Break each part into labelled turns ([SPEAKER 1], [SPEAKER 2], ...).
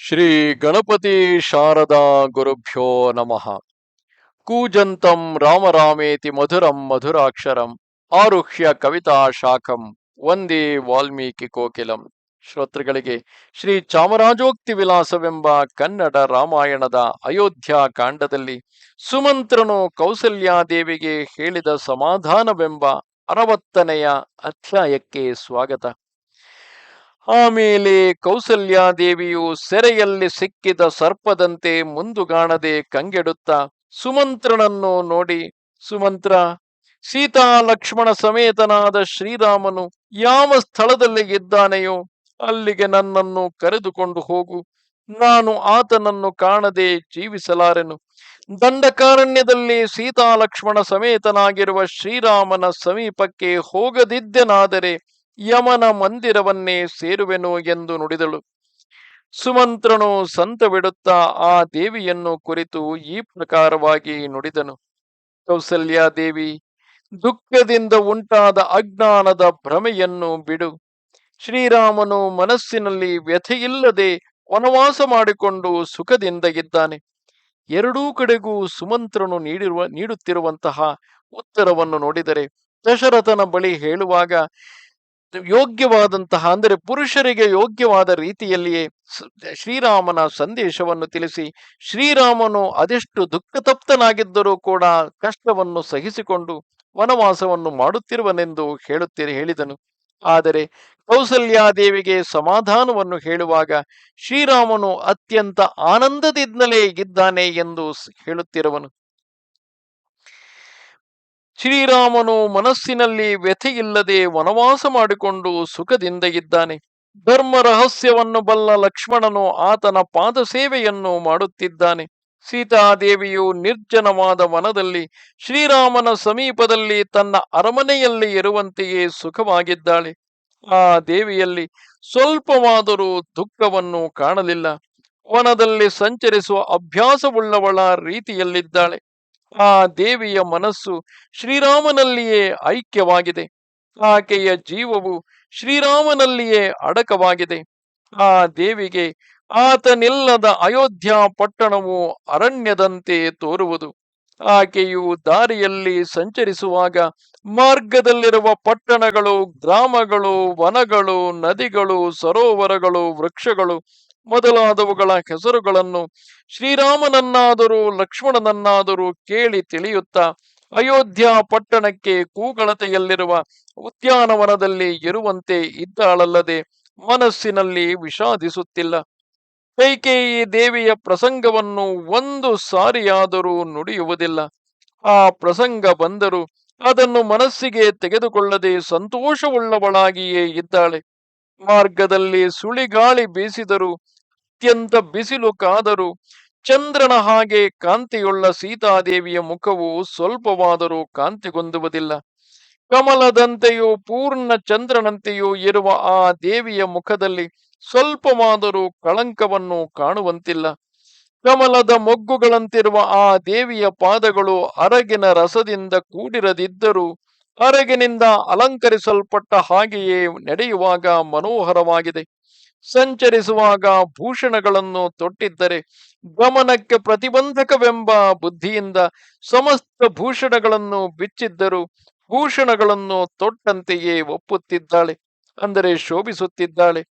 [SPEAKER 1] ಶ್ರೀ ಗಣಪತಿ ಶಾರದಾ ಗುರುಭ್ಯೋ ನಮಃ. ಕೂಜಂತಂ ರಾಮರಾಮೇತಿ ಮಧುರಂ ಮಧುರಾಕ್ಷರಂ ಆರುಹ್ಯ ಕವಿತಾ ಶಾಖಂ ವಂದೇ ವಾಲ್ಮೀಕಿ ಕೋಕಿಲಂ. ಶ್ರೋತೃಗಳಿಗೆ ಶ್ರೀ ಚಾಮರಾಜೋಕ್ತಿ ವಿಲಾಸವೆಂಬ ಕನ್ನಡ ರಾಮಾಯಣದ ಅಯೋಧ್ಯ ಕಾಂಡದಲ್ಲಿ ಸುಮಂತ್ರನು ಕೌಸಲ್ಯಾದೇವಿಗೆ ಹೇಳಿದ ಸಮಾಧಾನವೆಂಬ ಅರವತ್ತನೆಯ ಅಧ್ಯಾಯಕ್ಕೆ ಸ್ವಾಗತ. ಆಮೇಲೆ ಕೌಸಲ್ಯಾದೇವಿಯು ಸೆರೆಯಲ್ಲಿ ಸಿಕ್ಕಿದ ಸರ್ಪದಂತೆ ಮುಂದುಗಾಣದೆ ಕಂಗೆಡುತ್ತಾ ಸುಮಂತ್ರನನ್ನು ನೋಡಿ, ಸುಮಂತ್ರ, ಸೀತಾ ಲಕ್ಷ್ಮಣ ಸಮೇತನಾದ ಶ್ರೀರಾಮನು ಯಾವ ಸ್ಥಳದಲ್ಲಿ ಇದ್ದಾನೆಯೋ ಅಲ್ಲಿಗೆ ನನ್ನನ್ನು ಕರೆದುಕೊಂಡು ಹೋಗು. ನಾನು ಆತನನ್ನು ಕಾಣದೆ ಜೀವಿಸಲಾರೆನು. ದಂಡಕಾರಣ್ಯದಲ್ಲಿ ಸೀತಾಲಕ್ಷ್ಮಣ ಸಮೇತನಾಗಿರುವ ಶ್ರೀರಾಮನ ಸಮೀಪಕ್ಕೆ ಹೋಗದಿದ್ದೆನಾದರೆ ಯಮನ ಮಂದಿರವನ್ನೇ ಸೇರುವೆನು ಎಂದು ನುಡಿದಳು. ಸುಮಂತ್ರನು ಸಂತ ಬಿಡುತ್ತಾ ಆ ದೇವಿಯನ್ನು ಕುರಿತು ಈ ಪ್ರಕಾರವಾಗಿ ನುಡಿದನು. ಕೌಸಲ್ಯಾದೇವಿ ದುಃಖದಿಂದ ಉಂಟಾದ ಅಜ್ಞಾನದ ಭ್ರಮೆಯನ್ನು ಬಿಡು. ಶ್ರೀರಾಮನು ಮನಸ್ಸಿನಲ್ಲಿ ವ್ಯಥೆಯಿಲ್ಲದೆ ವನವಾಸ ಮಾಡಿಕೊಂಡು ಸುಖದಿಂದ ಇದ್ದಾನೆ. ಎರಡೂ ಕಡೆಗೂ ಸುಮಂತ್ರನು ನೀಡಿರುವ, ನೀಡುತ್ತಿರುವಂತಹ ಉತ್ತರವನ್ನು ನೋಡಿದರೆ ದಶರಥನ ಬಳಿ ಹೇಳುವಾಗ ಯೋಗ್ಯವಾದಂತಹ, ಅಂದರೆ ಪುರುಷರಿಗೆ ಯೋಗ್ಯವಾದ ರೀತಿಯಲ್ಲಿಯೇ ಶ್ರೀರಾಮನ ಸಂದೇಶವನ್ನು ತಿಳಿಸಿ, ಶ್ರೀರಾಮನು ಅದೆಷ್ಟು ದುಃಖತಪ್ತನಾಗಿದ್ದರೂ ಕೂಡ ಕಷ್ಟವನ್ನು ಸಹಿಸಿಕೊಂಡು ವನವಾಸವನ್ನು ಮಾಡುತ್ತಿರುವನೆಂದು ಹೇಳುತ್ತೀರಿ, ಹೇಳಿದನು. ಆದರೆ ಕೌಸಲ್ಯಾದೇವಿಗೆ ಸಮಾಧಾನವನ್ನು ಹೇಳುವಾಗ ಶ್ರೀರಾಮನು ಅತ್ಯಂತ ಆನಂದದಿಂದಲೇ ಇದ್ದಾನೆ ಎಂದು ಹೇಳುತ್ತಿರುವನು. ಶ್ರೀರಾಮನು ಮನಸ್ಸಿನಲ್ಲಿ ವ್ಯಥೆಯಿಲ್ಲದೆ ವನವಾಸ ಮಾಡಿಕೊಂಡು ಸುಖದಿಂದ ಇದ್ದಾನೆ. ಧರ್ಮ ರಹಸ್ಯವನ್ನು ಬಲ್ಲ ಲಕ್ಷ್ಮಣನು ಆತನ ಪಾದ ಸೇವೆಯನ್ನು ಮಾಡುತ್ತಿದ್ದಾನೆ. ಸೀತಾದೇವಿಯು ನಿರ್ಜನವಾದ ವನದಲ್ಲಿ, ಶ್ರೀರಾಮನ ಸಮೀಪದಲ್ಲಿ ತನ್ನ ಅರಮನೆಯಲ್ಲಿ ಇರುವಂತೆಯೇ ಸುಖವಾಗಿದ್ದಾಳೆ. ಆ ದೇವಿಯಲ್ಲಿ ಸ್ವಲ್ಪವಾದರೂ ದುಃಖವನ್ನು ಕಾಣಲಿಲ್ಲ. ವನದಲ್ಲಿ ಸಂಚರಿಸುವ ಅಭ್ಯಾಸವುಳ್ಳವಳ ರೀತಿಯಲ್ಲಿದ್ದಾಳೆ. ಆ ದೇವಿಯ ಮನಸ್ಸು ಶ್ರೀರಾಮನಲ್ಲಿಯೇ ಐಕ್ಯವಾಗಿದೆ. ಆಕೆಯ ಜೀವವು ಶ್ರೀರಾಮನಲ್ಲಿಯೇ ಅಡಕವಾಗಿದೆ. ಆ ದೇವಿಗೆ ಆತನಿಲ್ಲದ ಅಯೋಧ್ಯ ಪಟ್ಟಣವು ಅರಣ್ಯದಂತೆ ತೋರುವುದು. ಆಕೆಯು ದಾರಿಯಲ್ಲಿ ಸಂಚರಿಸುವಾಗ ಮಾರ್ಗದಲ್ಲಿರುವ ಪಟ್ಟಣಗಳು ಗ್ರಾಮಗಳು, ವನಗಳು, ನದಿಗಳು, ಸರೋವರಗಳು, ವೃಕ್ಷಗಳು ಮೊದಲಾದವುಗಳ ಹೆಸರುಗಳನ್ನು ಶ್ರೀರಾಮನನ್ನಾದರೂ, ಲಕ್ಷ್ಮಣನನ್ನಾದರೂ ಕೇಳಿ ತಿಳಿಯುತ್ತಾ, ಅಯೋಧ್ಯ ಪಟ್ಟಣಕ್ಕೆ ಕೂಗಳತೆಯಲ್ಲಿರುವ ಉದ್ಯಾನವನದಲ್ಲಿ ಇರುವಂತೆ ಇದ್ದಾಳಲ್ಲದೆ ಮನಸ್ಸಿನಲ್ಲಿ ವಿಷಾದಿಸುತ್ತಿಲ್ಲ. ಕೈಕೇಯಿ ದೇವಿಯ ಪ್ರಸಂಗವನ್ನು ಒಂದು ಸಾರಿಯಾದರೂ ನುಡಿಯುವುದಿಲ್ಲ. ಆ ಪ್ರಸಂಗ ಬಂದರೂ ಅದನ್ನು ಮನಸ್ಸಿಗೆ ತೆಗೆದುಕೊಳ್ಳದೆ ಸಂತೋಷವುಳ್ಳವಳಾಗಿಯೇ ಇದ್ದಾಳೆ. ಮಾರ್ಗದಲ್ಲಿ ಸುಳಿಗಾಳಿ ಬೀಸಿದರೂ ಅತ್ಯಂತ ಬಿಸಿಲು ಕಾದರೂ ಚಂದ್ರನ ಹಾಗೆ ಕಾಂತಿಯುಳ್ಳ ಸೀತಾದೇವಿಯ ಮುಖವು ಸ್ವಲ್ಪವಾದರೂ ಕಾಂತಿಗೊಂದುವುದಿಲ್ಲ ಕಮಲದಂತೆಯೂ ಪೂರ್ಣ ಚಂದ್ರನಂತೆಯೂ ಇರುವ ಆ ದೇವಿಯ ಮುಖದಲ್ಲಿ ಸ್ವಲ್ಪವಾದರೂ ಕಳಂಕವನ್ನು ಕಾಣುವಂತಿಲ್ಲ. ಕಮಲದ ಮೊಗ್ಗುಗಳಂತಿರುವ ಆ ದೇವಿಯ ಪಾದಗಳು ಅರಗಿನ ರಸದಿಂದ ಕೂಡಿರದಿದ್ದರೂ ಅರಗಿನಿಂದ ಅಲಂಕರಿಸಲ್ಪಟ್ಟ ಹಾಗೆಯೇ ನಡೆಯುವಾಗ ಮನೋಹರವಾಗಿದೆ. ಸಂಚರಿಸುವಾಗ ಭೂಷಣಗಳನ್ನು ತೊಟ್ಟಿದ್ದರೆ ಗಮನಕ್ಕೆ ಪ್ರತಿಬಂಧಕವೆಂಬ ಬುದ್ಧಿಯಿಂದ ಸಮಸ್ತ ಭೂಷಣಗಳನ್ನು ಬಿಚ್ಚಿದ್ದರು ಭೂಷಣಗಳನ್ನು ತೊಟ್ಟಂತೆಯೇ ಒಪ್ಪುತ್ತಿದ್ದಾಳೆ. ಅಂದರೆ ಶೋಭಿಸುತ್ತಿದ್ದಾಳೆ.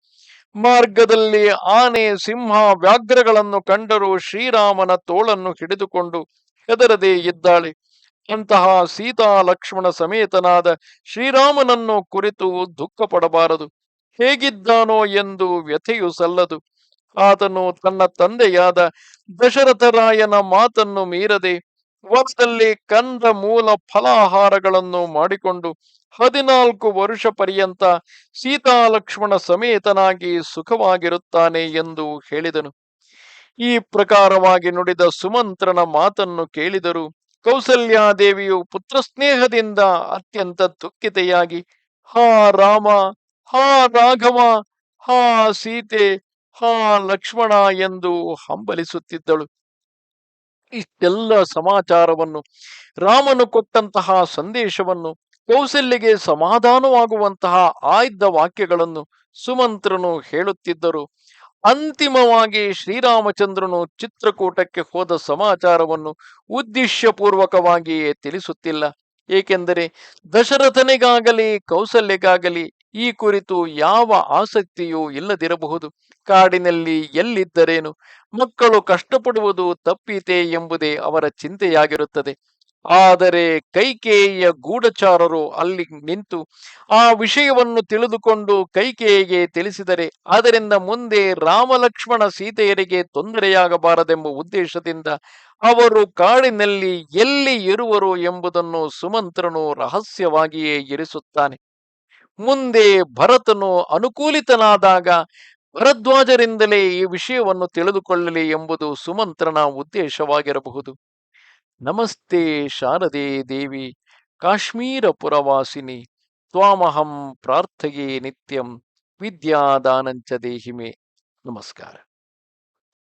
[SPEAKER 1] ಮಾರ್ಗದಲ್ಲಿ ಆನೆ, ಸಿಂಹ, ವ್ಯಾಘ್ರಗಳನ್ನು ಕಂಡರೂ ಶ್ರೀರಾಮನ ತೋಳನ್ನು ಹಿಡಿದುಕೊಂಡು ಹೆದರದೇ ಇದ್ದಾಳೆ. ಅಂತಹ ಸೀತಾ, ಲಕ್ಷ್ಮಣ ಸಮೇತನಾದ ಶ್ರೀರಾಮನನ್ನು ಕುರಿತು ದುಃಖ ಪಡಬಾರದು ಹೇಗಿದ್ದಾನೋ ಎಂದು ವ್ಯಥೆಯು ಸಲ್ಲದು. ಆತನು ತನ್ನ ತಂದೆಯಾದ ದಶರಥರಾಯನ ಮಾತನ್ನು ಮೀರದೆ ವರ್ಷದಲ್ಲಿ ಕಂದ ಮೂಲ ಫಲಾಹಾರಗಳನ್ನು ಮಾಡಿಕೊಂಡು ಹದಿನಾಲ್ಕು ವರುಷ ಪರ್ಯಂತ ಸೀತಾಲಕ್ಷ್ಮಣ ಸಮೇತನಾಗಿ ಸುಖವಾಗಿರುತ್ತಾನೆ ಎಂದು ಹೇಳಿದನು. ಈ ಪ್ರಕಾರವಾಗಿ ನುಡಿದ ಸುಮಂತ್ರನ ಮಾತನ್ನು ಕೇಳಿದರು ಕೌಸಲ್ಯಾದೇವಿಯು ಪುತ್ರ ಸ್ನೇಹದಿಂದ ಅತ್ಯಂತ ದುಃಖಿತೆಯಾಗಿ, ಹಾ ರಾಮ ಹಾ, ರಾಘವ. ಹಾ, ಸೀತೆ. ಹಾ, ಲಕ್ಷ್ಮಣ ಎಂದು ಹಂಬಲಿಸುತ್ತಿದ್ದಳು. ಇಷ್ಟೆಲ್ಲ ಸಮಾಚಾರವನ್ನು, ರಾಮನು ಕೊಟ್ಟಂತಹ ಸಂದೇಶವನ್ನು, ಕೌಸಲ್ಯಗೆ ಸಮಾಧಾನವಾಗುವಂತಹ ಆಯ್ದ ವಾಕ್ಯಗಳನ್ನು ಸುಮಂತ್ರನು ಹೇಳುತ್ತಿದ್ದರು. ಅಂತಿಮವಾಗಿ ಶ್ರೀರಾಮಚಂದ್ರನು ಚಿತ್ರಕೂಟಕ್ಕೆ ಹೋದ ಸಮಾಚಾರವನ್ನು ಉದ್ದೇಶಪೂರ್ವಕವಾಗಿಯೇ ತಿಳಿಸುತ್ತಿಲ್ಲ. ಏಕೆಂದರೆ ದಶರಥನಿಗಾಗಲಿ, ಕೌಸಲ್ಯಗಾಗಲಿ ಈ ಕುರಿತು ಯಾವ ಆಸಕ್ತಿಯೂ ಇಲ್ಲದಿರಬಹುದು. ಕಾಡಿನಲ್ಲಿ ಎಲ್ಲಿದ್ದರೇನು? ಮಕ್ಕಳು ಕಷ್ಟಪಡುವುದು ತಪ್ಪಿತೆ ಎಂಬುದೇ ಅವರ ಚಿಂತೆಯಾಗಿರುತ್ತದೆ. ಆದರೆ ಕೈಕೇಯಿಯ ಗೂಢಚಾರರು ಅಲ್ಲಿ ನಿಂತು ಆ ವಿಷಯವನ್ನು ತಿಳಿದುಕೊಂಡು ಕೈಕೇಯಿಗೆ ತಿಳಿಸಿದರೆ, ಅದರಿಂದ ಮುಂದೆ ರಾಮಲಕ್ಷ್ಮಣ ಸೀತೆಯರಿಗೆ ತೊಂದರೆಯಾಗಬಾರದೆಂಬ ಉದ್ದೇಶದಿಂದ ಅವರು ಕಾಡಿನಲ್ಲಿ ಎಲ್ಲಿ ಇರುವರು ಎಂಬುದನ್ನು ಸುಮಂತ್ರನು ರಹಸ್ಯವಾಗಿಯೇ ಇರಿಸುತ್ತಾನೆ. ಮುಂದೆ ಭರತನು ಅನುಕೂಲಿತನಾದಾಗ ಭರದ್ವಾಜರಿಂದಲೇ ಈ ವಿಷಯವನ್ನು ತಿಳಿದುಕೊಳ್ಳಲಿ ಎಂಬುದು ಸುಮಂತ್ರನ ಉದ್ದೇಶವಾಗಿರಬಹುದು. ನಮಸ್ತೆ ಶಾರದೆ ದೇವಿ ಕಾಶ್ಮೀರ ಪುರವಾಸಿನಿ ತ್ವಾಮಹಂ ಪ್ರಾರ್ಥಯೇ ನಿತ್ಯಂ, ವಿದ್ಯಾದಾನಂಚ ದೇಹಿಮೆ. ನಮಸ್ಕಾರ.